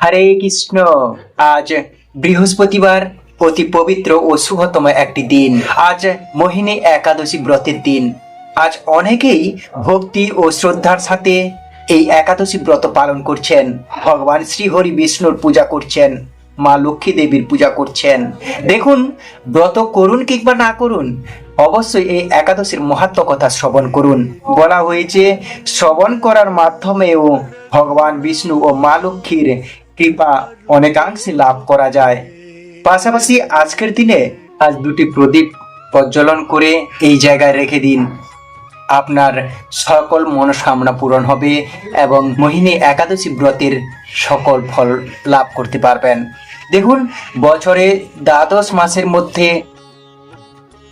হরে কৃষ্ণ। আজ বৃহস্পতিবার অতি পবিত্র ও শুভতম একটি দিন। আজ মোহিনী একাদশী ব্রতের দিন। আজ অনেকেই ভক্তি ও শ্রদ্ধার সাথে এই একাদশী ব্রত পালন করছেন। ভগবান শ্রীহরি বিষ্ণুর পূজা করছেন, মা লক্ষ্মী দেবীর পূজা করছেন। দেখুন, ব্রত করুন কিংবা না করুন, অবশ্যই এই একাদশীর মহাত্ম কথা শ্রবণ করুন। বলা হয়েছে, শ্রবণ করার মাধ্যমেও ভগবান বিষ্ণু ও মা লক্ষ্মীর কৃপা অনেকাংশে লাভ করা যায়। পাশাপাশি আজকের দিনে আজ দুটি প্রদীপ প্রজ্বলন করে এই জায়গায় রেখে দিন। আপনার সকল মনস্কামনা পূরণ হবে এবং মোহিনী একাদশী ব্রতের সকল ফল লাভ করতে পারবেন। দেখুন, বছরে দ্বাদশ মাসের মধ্যে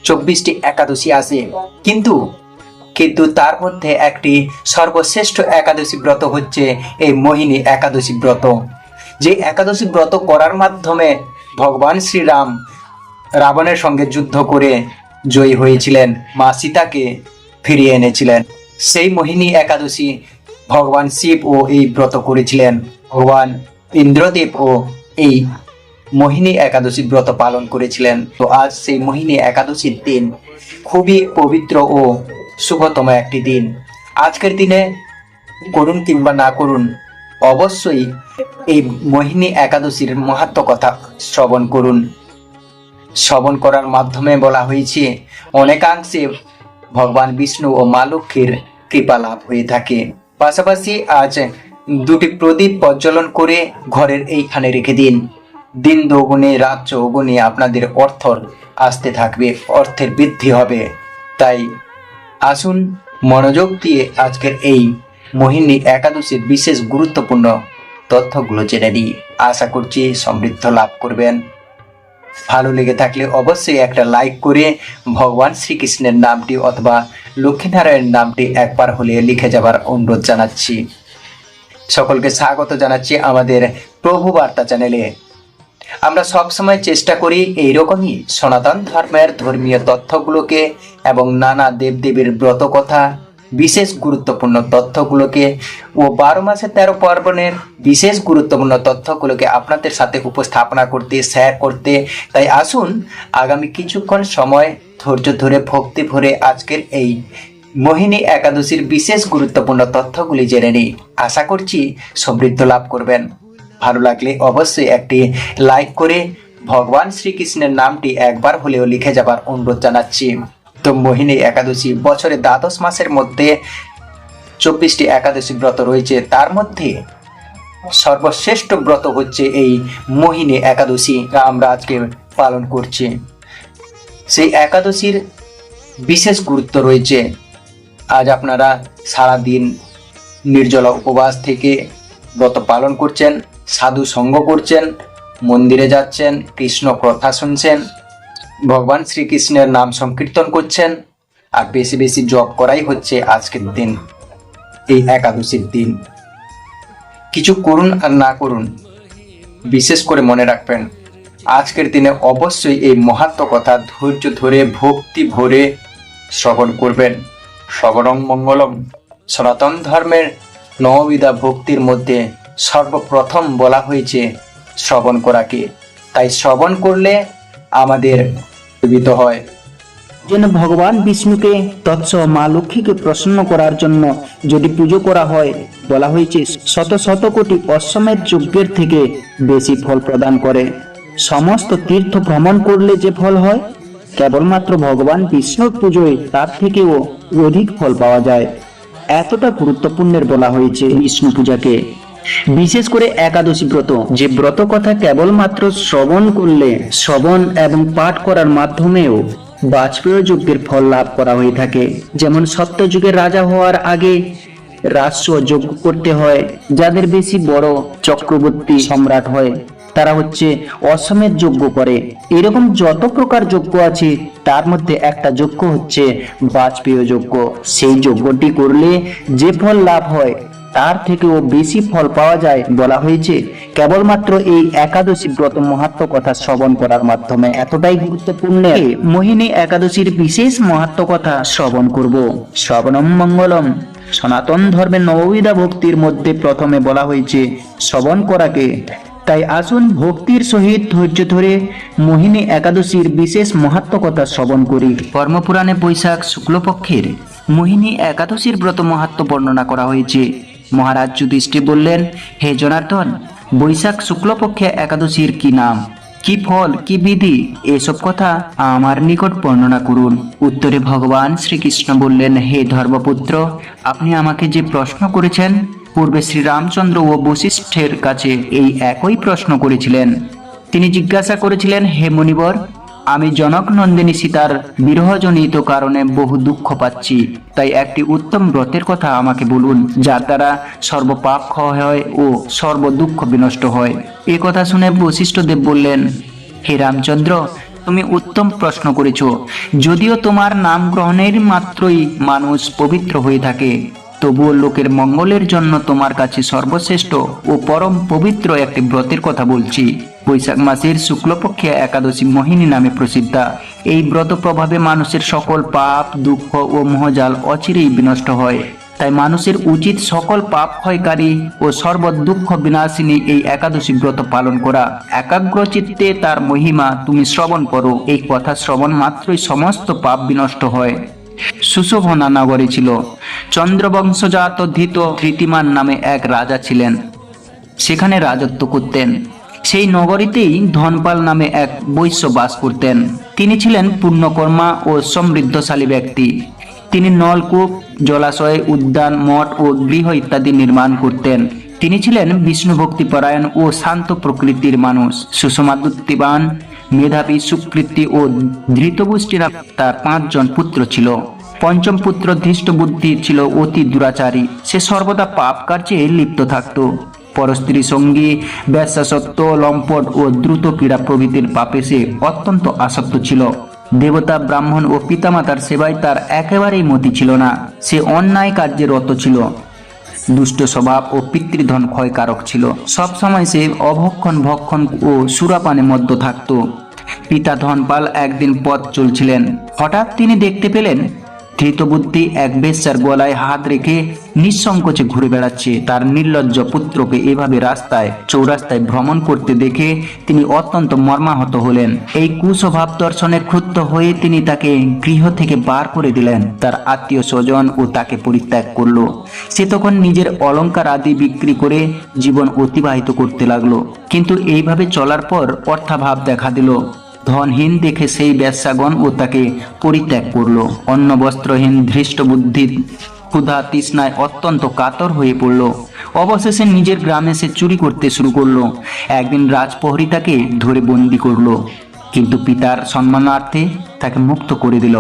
চব্বিশটি একাদশী আসে। কিন্তু কিন্তু তার মধ্যে একটি সর্বশ্রেষ্ঠ একাদশী ব্রত হচ্ছে এই মোহিনী একাদশী ব্রত। যে একাদশী ব্রত করার মাধ্যমে ভগবান শ্রীরাম রাবণের সঙ্গে যুদ্ধ করে জয়ী হয়েছিলেন, মা সীতাকে ফিরিয়ে এনেছিলেন। সেই মোহিনী একাদশী ভগবান শিব ও এই ব্রত করেছিলেন। ভগবান ইন্দ্রদেব ও এই মোহিনী একাদশী ব্রত পালন করেছিলেন। তো আজ সেই মোহিনী একাদশীর দিন খুবই পবিত্র ও শুভতম একটি দিন। আজকের দিনে করুন কিংবা না করুন অবশ্যই এই মোহিনী একাদশীর মাহাত্ম কথা শ্রবণ করুন। শ্রবণ করার মাধ্যমে বলা হয়েছে, অনেকাংশে ভগবান বিষ্ণু ও মা লক্ষ্মীর কৃপা লাভ হয়ে থাকে। পাশাপাশি আজ দুটি প্রদীপ প্রজ্বলন করে ঘরের এইখানে রেখে দিন। দিন দোগুণে রাত চৌগুণে আপনাদের অর্থ আসতে থাকবে, অর্থের বৃদ্ধি হবে। তাই আসুন, মনোযোগ দিয়ে আজকের এই মোহিনী একাদশীর বিশেষ গুরুত্বপূর্ণ তথ্যগুলো জেনে নিই। আশা করছি সমৃদ্ধ লাভ করবেন। ভালো লেগে থাকলে অবশ্যই একটা লাইক করে ভগবান শ্রীকৃষ্ণের নামটি অথবা লক্ষ্মীনারায়ণের নামটি একবার হলে লিখে যাবার অনুরোধ জানাচ্ছি। সকলকে স্বাগত জানাচ্ছি আমাদের প্রভু বার্তা চ্যানেলে। আমরা সবসময় চেষ্টা করি এইরকমই সনাতন ধর্মের ধর্মীয় তথ্যগুলোকে এবং নানা দেবদেবীর ব্রত কথা বিশেষ গুরুত্বপূর্ণ তথ্যগুলোকে ও বারো মাসে তেরো পার্বণের বিশেষ গুরুত্বপূর্ণ তথ্যগুলোকে আপনাদের সাথে উপস্থাপনা করতে শেয়ার করতে। তাই আসুন, আগামী কিছুক্ষণ সময় ধৈর্য ধরে, ভক্তি ভরে আজকের এই মোহিনী একাদশীর বিশেষ গুরুত্বপূর্ণ তথ্যগুলি জেনে নিই। আশা করছি সমৃদ্ধ লাভ করবেন। ভালো লাগলে অবশ্যই একটি লাইক করে ভগবান শ্রীকৃষ্ণের নামটি একবার হলেও লিখে যাবার অনুরোধ জানাচ্ছি। তো মোহিনী একাদশী বছরে দ্বাদশ মাসের মধ্যে চব্বিশটি একাদশী ব্রত রয়েছে। তার মধ্যে সর্বশ্রেষ্ঠ ব্রত হচ্ছে এই মোহিনী একাদশী যা আমরা আজকে পালন করছি। সেই একাদশীর বিশেষ গুরুত্ব রয়েছে। আজ আপনারা সারা দিন নির্জলা উপবাস থেকে ব্রত পালন করছেন, সাধু সঙ্গ করছেন, মন্দিরে যাচ্ছেন, কৃষ্ণ কথা শুনছেন ভগবান শ্রীকৃষ্ণের নাম সংকীর্তন করছেন, আর বেশি বেশি জপ করাই হচ্ছে আজকের দিন, এই একাদশীর দিন। কিছু করুন আর না করুন, বিশেষ করে মনে রাখবেন, আজকের দিনে অবশ্যই এই মহাত্ম কথা ধৈর্য ধরে, ভক্তি ভরে শ্রবণ করবেন। শ্রবণং মঙ্গলম, সনাতন ধর্মের নববিধা ভক্তির মধ্যে সর্বপ্রথম বলা হয়েছে শ্রবণ করাকে। তাই শ্রবণ করলে আমাদের জীবিত হয়। যেন ভগবান বিষ্ণুকে তৎস মা লক্ষ্মীকে প্রসন্ন করার জন্য যদি পুজো করা হয়, বলা হয়েছে শত শত কোটি অশ্বমেধ যজ্ঞের থেকে বেশি ফল প্রদান করে। সমস্ত তীর্থ ভ্রমণ করলে যে ফল হয়, কেবলমাত্র ভগবান বিষ্ণুর পুজোয় তার থেকেও অধিক ফল পাওয়া যায়। এতটা গুরুত্বপূর্ণের বলা হয়েছে বিষ্ণু পূজাকে। বিশেষ করে একাদশী ব্রত, যে ব্রত কথা কেবলমাত্র শ্রবণ করলে, শ্রবণ এবং পাঠ করার মাধ্যমেও বাজপেয় যজ্ঞের ফল লাভ করা হয়ে থাকে। যেমন সত্যযুগের রাজা হওয়ার আগে রাষ্ট্র যজ্ঞ করতে হয়, যাদের বেশি বড় চক্রবর্তী সম্রাট হয়, তারা হচ্ছে অসমের যজ্ঞ করে। এরকম যত প্রকার যজ্ঞ আছে, তার মধ্যে একটা যজ্ঞ হচ্ছে বাজপেয় যজ্ঞ। সেই যজ্ঞটি করলে যে ফল লাভ হয় তার থেকেও বেশি ফল পাওয়া যায় বলা হয়েছে। কেবলমাত্র এই একাদশী ব্রত মহাত্ম কথা শ্রবণ করার মাধ্যমে এতটাই গুরুত্বপূর্ণ মোহিনী একাদশীর বিশেষ মহাত্ম কথা শ্রবণ করব। শ্রবণম মঙ্গলম। সনাতন ধর্মের নববিধা ভক্তির মধ্যে প্রথমে বলা হয়েছে, শ্রবণ করাকে। তাই আসুন ভক্তির সহিত ধৈর্য ধরে মোহিনী একাদশীর বিশেষ মহাত্ম কথা শ্রবণ করি। কর্মপুরাণে বৈশাখ শুক্লপক্ষের মোহিনী একাদশীর ব্রত মাহাত্ম বর্ণনা করা হয়েছে মহারাজ যুধিষ্ঠির বললেন, হে জনার্দন, বৈশাখ শুক্লপক্ষে একাদশীর কি নাম? কি ফল, কি বিধি? এসব কথা আমার নিকট বর্ণনা করুন। উত্তরে ভগবান শ্রীকৃষ্ণ বললেন, হে ধর্মপুত্র, আপনি আমাকে যে প্রশ্ন করেছেন, পূর্বে শ্রীরামচন্দ্র ও বশিষ্ঠের কাছে এই একই প্রশ্ন করেছিলেন। তিনি জিজ্ঞাসা করেছিলেন, হে মণিবর আমি জনক নন্দিনী সীতার বিরহজনিত কারণে বহু দুঃখ পাচ্ছি। তাই একটি উত্তম ব্রতের কথা আমাকে বলুন, যার দ্বারা সর্বপাপ ক্ষয় হয় ও সর্ব দুঃখ বিনষ্ট হয়। এ কথা শুনে বশিষ্ঠদেব বললেন, হে রামচন্দ্র, তুমি উত্তম প্রশ্ন করেছ। যদিও তোমার নাম গ্রহণের মাত্রই মানুষ পবিত্র হয়ে থাকে তবুও লোকের মঙ্গলের জন্য তোমার কাছে সর্বশ্রেষ্ঠ ও পরম পবিত্র একটি ব্রতের কথা বলছি। বৈশাখ মাসের শুক্লপক্ষে একাদশী মোহিনী নামে প্রসিদ্ধা। এই ব্রত প্রভাবে মানুষের সকল পাপ, দুঃখ ও মোহজাল অচিরেই বিনষ্ট হয়। তাই মানুষের উচিত সকল পাপ ক্ষয়কারী ও সর্ব দুঃখ বিনাশিনী এই একাদশী ব্রত পালন করা। একাগ্র চিত্তে তার মহিমা তুমি শ্রবণ করো। এই কথা শ্রবণ মাত্রই সমস্ত পাপ বিনষ্ট হয়। সুশোভনা নগরী ছিল। চন্দ্রবংশজাত ধৃত ধৃতিমান নামে এক রাজা ছিলেন। সেখানে রাজত্ব করতেন। সেই নগরীতেই ধনপাল নামে এক বৈশ্য বাস করতেন। তিনি ছিলেন পূর্ণকর্মা ও সমৃদ্ধশালী ব্যক্তি। তিনি নলকূপ, জলাশয়, উদ্যান, মঠ ও গৃহ ইত্যাদি নির্মাণ করতেন। তিনি ছিলেন বিষ্ণু ভক্তিপরায়ণ ও শান্ত প্রকৃতির মানুষ। সুষমাদুত্তিবান, মেধাবী, সুকৃতি ও ধৃতপুষ্টি তার পাঁচজন পুত্র ছিল। পঞ্চম পুত্র ধৃষ্ট বুদ্ধি ছিল অতি দুরাচারী। সে সর্বদা পাপ কার্যে লিপ্ত থাকত। পরস্ত্রী সঙ্গী ব্যবসাসত্ব লম্পট ও দ্রুত ক্রীড়া প্রভৃতির পাপে সে অত্যন্ত আসক্ত ছিল। দেবতা, ব্রাহ্মণ ও পিতামাতার সেবায় তার একেবারেই মতি ছিল না। সে অন্যায় কার্যে রত ছিল। দুষ্ট স্বভাব ও পিতৃধন ক্ষয়কারক ছিল। সব সময় সে অভক্ষণ ভক্ষণ ও সুরাপানে মধ্য থাকত। পিতা ধনপাল একদিন পথ চলছিলেন। হঠাৎ তিনি দেখতে পেলেন ধৃতবুদ্ধি এক বেশ্যার গলায় হাত রেখে নিঃসংকোচে ঘুরে বেড়াচ্ছে। তার নির্লজ্জ পুত্রকে এভাবে রাস্তায়, চৌরাস্তায় ভ্রমণ করতে দেখে তিনি অত্যন্ত মর্মাহত হলেন। এই কুস্বভাব দর্শনে ক্ষুব্ধ হয়ে তিনি তাকে গৃহ থেকে বার করে দিলেন। তার আত্মীয় স্বজন ও তাকে পরিত্যাগ করল। সে তখন নিজের অলংকার আদি বিক্রি করে জীবন অতিবাহিত করতে লাগল। কিন্তু এইভাবে চলার পর অর্থাভাব দেখা দিল। ধনহীন দেখে সেই ব্যবসাগণ ও তাকে পরিত্যাগ করল। অন্ন বস্ত্রহীন ধৃষ্ট বুদ্ধির ক্ষুধা তৃষ্ণায় অত্যন্ত কাতর হয়ে পড়ল। অবশেষে নিজের গ্রামে সে চুরি করতে শুরু করল। একদিন রাজপ্রহরী তাকে ধরে বন্দি করল। কিন্তু পিতার সম্মানার্থে তাকে মুক্ত করে দিল।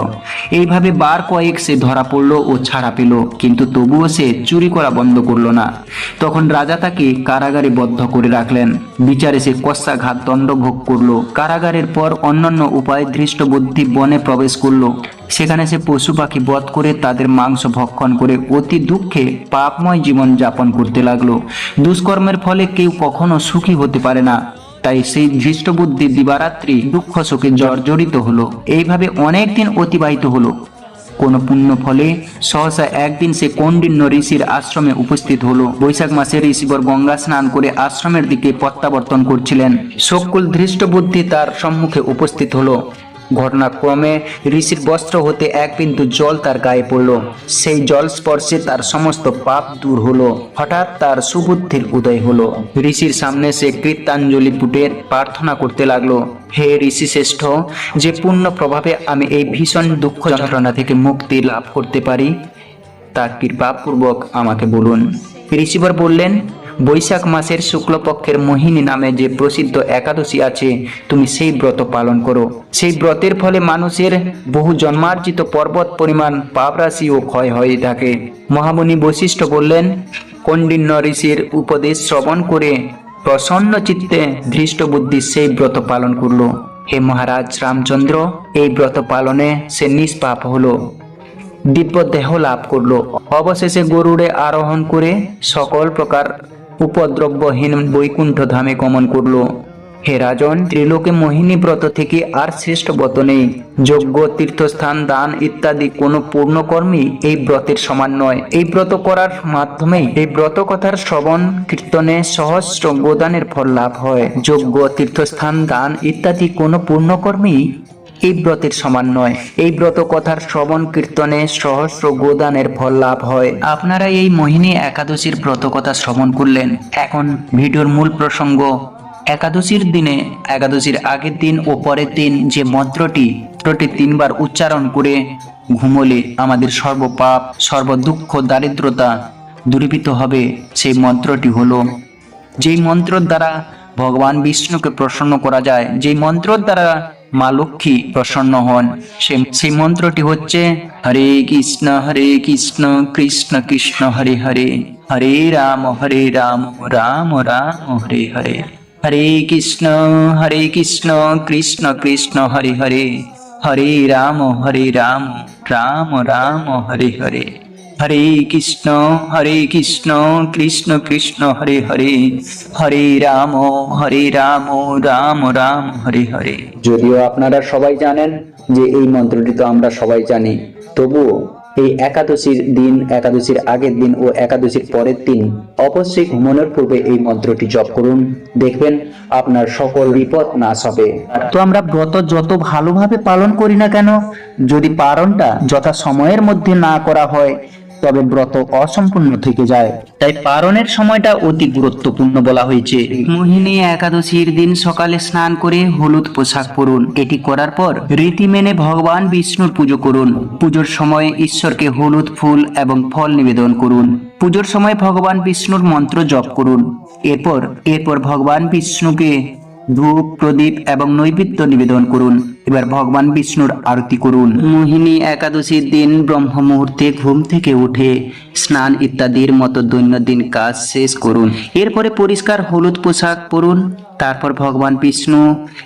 এইভাবে বার কয়েক সে ধরা পড়ল ও ছাড়া পেল, কিন্তু তবুও সে চুরি করা বন্ধ করল না। তখন রাজা তাকে কারাগারে বদ্ধ করে রাখলেন। বিচারে সে কষাঘাত দণ্ড ভোগ করল। কারাগারের পর অন্যান্য উপায় ধৃষ্ট বুদ্ধি বনে প্রবেশ করল। সেখানে সে পশু পাখি বধ করে তাদের মাংস ভক্ষণ করে অতি দুঃখে পাপময় জীবন যাপন করতে লাগল। দুষ্কর্মের ফলে কেউ কখনো সুখী হতে পারে না। তাই সেই ধৃষ্ট বুদ্ধি দিবারাত্রি দুঃখ শোকে জর্জরিত হলো। এইভাবে অনেক দিন অতিবাহিত হলো। কোন পুণ্য ফলে সহসা একদিন সে কৌন্ডিন্য ঋষির আশ্রমে উপস্থিত হলো। বৈশাখ মাসে ঋষিবর গঙ্গা স্নান করে আশ্রমের দিকে প্রত্যাবর্তন করছিলেন। সকল ধৃষ্ট বুদ্ধি তার সম্মুখে উপস্থিত হলো। ঘটনাক্রমে ঋষির বস্ত্র হতে এক বিন্দু জল তার গায়ে পড়ল। সেই জল স্পর্শে তার সমস্ত পাপ দূর হলো। হঠাৎ তার সুবুদ্ধির উদয় হলো। ঋষির সামনে সে কৃত্যাঞ্জলি পুটের প্রার্থনা করতে লাগল, হে ঋষি শ্রেষ্ঠ, যে পূর্ণ প্রভাবে আমি এই ভীষণ দুঃখ যন্ত্রণা থেকে মুক্তি লাভ করতে পারি তা কৃপাপূর্বক আমাকে বলুন। ঋষিবর বললেন বৈশাখ মাসের শুক্লপক্ষের মোহিনী নামে যে প্রসিদ্ধ একাদশী আছে, তুমি সেই ব্রত পালন করো। সেই ব্রতের ফলে মানুষের বহু জন্মার্জিত পর্বত পরিমাণ, পাপরাশি ও ক্ষয় হয়ে থাকে। মহামণি বৈশিষ্ট্য বললেন কণ্ডিন্য ঋষির উপদেশ শ্রবণ করে প্রসন্ন চিত্তে ধৃষ্ট বুদ্ধি সেই ব্রত পালন করল। হে মহারাজ রামচন্দ্র, এই ব্রত পালনে সে নিষ্পাপ হলো। দিব্য দেহ লাভ করল। অবশেষে গরুড়ে আরোহণ করে সকল প্রকার উপদ্রব্যহীন বৈকুণ্ঠ ধামে গমন করল। হে রাজন, ত্রিলোকে মোহিনী ব্রত থেকে আর শ্রেষ্ঠ ব্রত নেই। যজ্ঞ, তীর্থস্থান, দান ইত্যাদি কোনো পূর্ণ কর্মই এই ব্রতের সমান নয়। এই ব্রত করার মাধ্যমে এই ব্রত কথার শ্রবণ, কীর্তনে সহস্র গোদানের ফল লাভ হয়। যজ্ঞ, তীর্থস্থান, দান ইত্যাদি কোনো পূর্ণ কর্মই এই ব্রতের সমান নয়। এই ব্রত কথার শ্রবণ কীর্তনে সহস্র গোদানের ফল লাভ হয়। আপনারা এই মোহিনী একাদশীর ব্রত কথা শ্রবণ করলেন। এখন ভিডিওর মূল প্রসঙ্গ, একাদশীর দিনে, একাদশীর আগের দিন ও পরের দিন যে মন্ত্রটি মন্ত্রটি তিনবার উচ্চারণ করে ঘুমলে আমাদের সর্বপাপ, সর্বদুঃখ, দারিদ্রতা দূরীভূত হবে। সেই মন্ত্রটি হলো, যেই মন্ত্রর দ্বারা ভগবান বিষ্ণুকে প্রসন্ন করা যায়, যেই মন্ত্রর দ্বারা মা লক্ষ্মী প্রসন্ন হন। সেই মন্ত্রটি হচ্ছে হরে কৃষ্ণ হরে কৃষ্ণ কৃষ্ণ কৃষ্ণ, হরে হরে। হরে রাম হরে রাম রাম রাম, হরে হরে। হরে কৃষ্ণ হরে কৃষ্ণ কৃষ্ণ কৃষ্ণ, হরে হরে। হরে রাম হরে রাম রাম রাম, হরে হরে। হরে কৃষ্ণ হরে কৃষ্ণ কৃষ্ণ কৃষ্ণ হরে হরে। হরে রাম হরে রাম রাম রাম হরে হরে। যদিও আপনারা সবাই জানেন যে এই মন্ত্রটি তো আমরা সবাই জানি তবুও এই একাদশীর দিন একাদশীর আগের দিন ও একাদশীর পরের দিন অবশ্যই ঘুমানোর পূর্বে এই মন্ত্রটি জপ করুন। দেখবেন আপনার সকল বিপদ নাশ হবে। তো আমরা ব্রত যত ভালোভাবে পালন করি না কেন যদি পালনটা যথা সময়ের মধ্যে না করা হয় তবে ব্রত অসম্পূর্ণ থেকে যায়। তাই পারণের সময়টা অতি গুরুত্বপূর্ণ বলা হয়েছে। মোহিনী একাদশীর দিন সকালে স্নান করে হলুদ পোশাক পরুন। এটি করার পর রীতি মেনে ভগবান বিষ্ণুর পুজো করুন। পুজোর সময় ঈশ্বরকে হলুদ ফুল এবং ফল নিবেদন করুন। পুজোর সময় ভগবান বিষ্ণুর মন্ত্র জপ করুন। এরপর এরপর ভগবান বিষ্ণুকে ধূপ, প্রদীপ এবং নৈবেদ্য নিবেদন করুন। এবার ভগবান বিষ্ণুর আরতি করুন। মোহিনী একাদশীর দিন ব্রহ্ম মুহূর্তে ঘুম থেকে উঠে স্নান ইত্যাদির মতো দৈনন্দিন কাজ শেষ করুন। এরপরে পরিষ্কার হলুদ পোশাক পরুন, তারপর ভগবান বিষ্ণু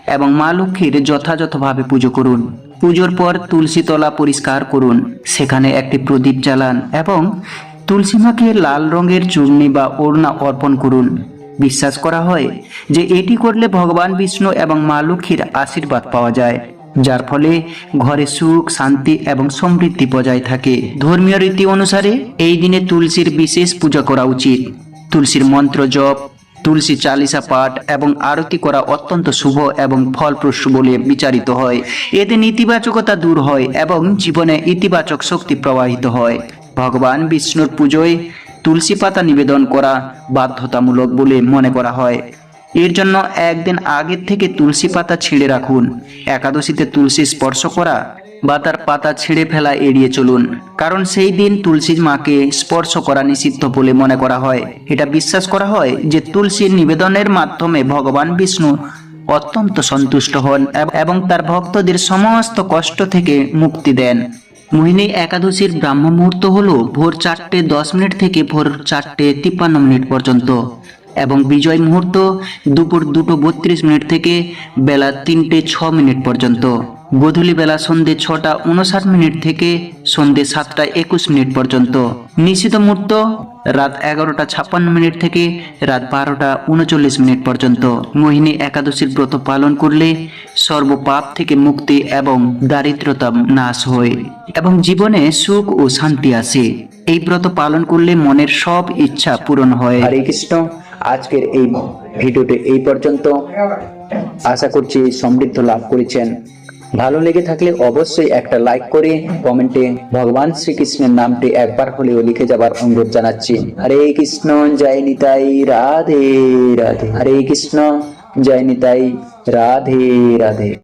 এবং মা লক্ষ্মীর যথাযথভাবে পুজো করুন। পুজোর পর তুলসী তলা পরিষ্কার করুন, সেখানে একটি প্রদীপ জ্বালান এবং তুলসী মাকে লাল রঙের চূর্ণি বা ওড়না অর্পণ করুন। বিশ্বাস করা হয় যে এটি করলে ভগবান বিষ্ণু এবং মা লক্ষ্মীর আশীর্বাদ পাওয়া যায়। যার ফলে ঘরে সুখ, শান্তি এবং সমৃদ্ধি বজায় থাকে। ধর্মীয় রীতি অনুসারে এই দিনে তুলসীর বিশেষ পূজা করা উচিত। তুলসীর মন্ত্র জপ, তুলসী চালিসা পাঠ এবং আরতি করা অত্যন্ত শুভ এবং ফলপ্রসূ বলে বিচারিত হয়। এতে নেতিবাচকতা দূর হয় এবং জীবনে ইতিবাচক শক্তি প্রবাহিত হয়। ভগবান বিষ্ণুর পুজোয় তুলসী পাতা নিবেদন করা বাধ্যতামূলক বলে মনে করা হয়। এর জন্য একদিন আগের থেকে তুলসী পাতা ছিঁড়ে রাখুন, একাদশীতে তুলসী স্পর্শ করা বা তার পাতা ছিঁড়ে ফেলা এড়িয়ে চলুন। কারণ সেই দিন তুলসীর মাকে স্পর্শ করা নিষিদ্ধ বলে মনে করা হয়। এটা বিশ্বাস করা হয় যে তুলসীর নিবেদনের মাধ্যমে ভগবান বিষ্ণু অত্যন্ত সন্তুষ্ট হন এবং তার ভক্তদের সমস্ত কষ্ট থেকে মুক্তি দেন। মোহিনী একাদশীর ব্রাহ্ম মুহূর্ত হল ভোর চারটে দশ মিনিট থেকে ভোর চারটে তিপ্পান্ন মিনিট পর্যন্ত। এবং বিজয় মুহূর্ত দুপুর দুটো বত্রিশ মিনিট থেকে বেলা তিনটে ছ মিনিট পর্যন্ত। গধূলি বেলা সন্ধে ছটা উনষাট মিনিট থেকে সন্ধে সাতটা একুশ মিনিট পর্যন্ত। নিশ্চিত মুহূর্ত রাত এগারোটা ছাপ্পান্ন মিনিট থেকে রাত বারোটা উনচল্লিশ মিনিট পর্যন্ত। মোহিনী একাদশীর ব্রত পালন করলে সর্বপাপ থেকে মুক্তি এবং দারিদ্রতা নাশ হয় এবং জীবনে সুখ ও শান্তি আসে। এই ব্রত পালন করলে মনের সব ইচ্ছা পূরণ হয়। হরে কৃষ্ণ। আজকের এই ভিডিওটি এই পর্যন্ত। আশা করছি সমৃদ্ধ লাভ করেছেন। ভালো লেগে থাকলে অবশ্যই একটা লাইক করে কমেন্টে ভগবান শ্রীকৃষ্ণের নামটি একবার হলেও লিখে যাবার অনুরোধ জানাচ্ছি। হরে কৃষ্ণ, জয় নিতাই, রাধে রাধে। হরে কৃষ্ণ, জয় নিতাই, রাধে রাধে।